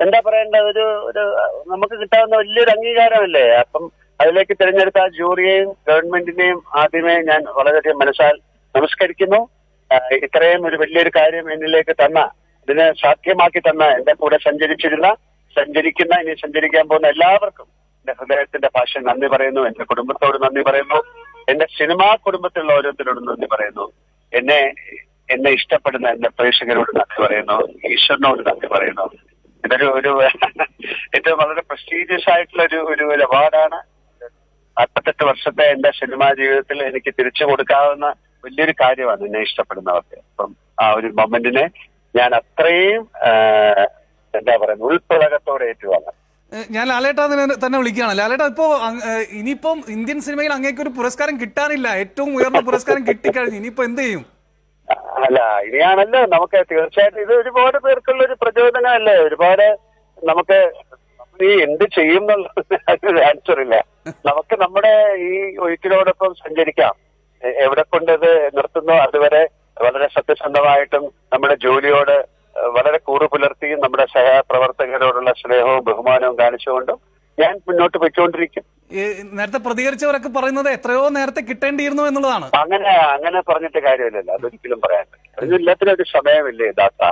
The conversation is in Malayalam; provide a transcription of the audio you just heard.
എന്താ പറയേണ്ട ഒരു ഒരു നമുക്ക് കിട്ടാവുന്ന വലിയൊരു അംഗീകാരമല്ലേ? അപ്പം അതിലേക്ക് തിരഞ്ഞെടുത്ത ആ ജൂറിയെയും ഗവൺമെന്റിനെയും ആദ്യമേ ഞാൻ വളരെയധികം മനസ്സാൽ നമസ്കരിക്കുന്നു. ഇത്രയും ഒരു വലിയൊരു കാര്യം എന്നിലേക്ക് തന്ന ഇതിനെ സാധ്യമാക്കി തന്ന എന്റെ കൂടെ സഞ്ചരിച്ചിരുന്ന സഞ്ചരിക്കുന്ന ഇനി സഞ്ചരിക്കാൻ പോകുന്ന എല്ലാവർക്കും എന്റെ ഹൃദയത്തിന്റെ ഭാഷ നന്ദി പറയുന്നു. എന്റെ കുടുംബത്തോട് നന്ദി പറയുന്നു. എന്റെ സിനിമാ കുടുംബത്തിലുള്ള ഓരോരുത്തരോടും നന്ദി പറയുന്നു. എന്നെ എന്നെ ഇഷ്ടപ്പെടുന്ന എന്റെ പ്രേക്ഷകരോട് നന്ദി പറയുന്നു. ഈശ്വരനോട് നന്ദി പറയുന്നു. ഇതൊരു ഒരു ഏറ്റവും വളരെ പ്രസ്റ്റീജിയസ് ആയിട്ടുള്ള ഒരു ഒരു അവാർഡാണ്. നാൽപ്പത്തെട്ട് വർഷത്തെ എന്റെ സിനിമാ ജീവിതത്തിൽ എനിക്ക് തിരിച്ചു കൊടുക്കാവുന്ന വലിയൊരു കാര്യമാണ് എന്നെ ഇഷ്ടപ്പെടുന്നവർക്ക് അപ്പം ആ ഒരു മൊമെന്റിനെ ഞാൻ അത്രയും എന്താ പറയുക ഉൾപ്പെടകത്തോടെ ഏറ്റുവാങ്ങാം. ഞാൻ ലാലേട്ട തന്നെ- വിളിക്കുകയാണ്. ലാലേട്ട ഇപ്പോ ഇനിയിപ്പം ഇന്ത്യൻ സിനിമയിൽ അങ്ങേക്ക് ഒരു പുരസ്കാരം കിട്ടാനില്ല. ഏറ്റവും ഉയർന്ന പുരസ്കാരം കിട്ടിക്കഴിഞ്ഞു ഇനിയിപ്പോ എന്ത് ചെയ്യും? അല്ല ഇനിയാണല്ലോ നമുക്ക് തീർച്ചയായിട്ടും ഇത് ഒരുപാട് പേർക്കുള്ള ഒരു പ്രചോദനമല്ലേ ഒരുപാട് നമുക്ക് ഈ എന്ത് ചെയ്യും ആൻസർ ഇല്ല. നമുക്ക് നമ്മുടെ ഈ ഒഴുക്കിനോടൊപ്പം സഞ്ചരിക്കാം. എവിടെ കൊണ്ടത് നിർത്തുന്നോ? അതുവരെ വളരെ സത്യസന്ധമായിട്ടും നമ്മുടെ ജോലിയോട് വളരെ കൂറു പുലർത്തിയും നമ്മുടെ സഹപ്രവർത്തകരോടുള്ള സ്നേഹവും ബഹുമാനവും കാണിച്ചുകൊണ്ടും ഞാൻ മുന്നോട്ട് പോയിക്കൊണ്ടിരിക്കും. നേരത്തെ പ്രതികരിച്ചവരൊക്കെ പറയുന്നത് എത്രയോ നേരത്തെ കിട്ടേണ്ടിയിരുന്നു എന്നുള്ളതാണ്. അങ്ങനെ അങ്ങനെ പറഞ്ഞിട്ട് കാര്യമില്ലല്ലോ. അതൊരിക്കലും പറയാൻ പറ്റില്ല. ഒരു സമയമില്ലേ ദാത്ത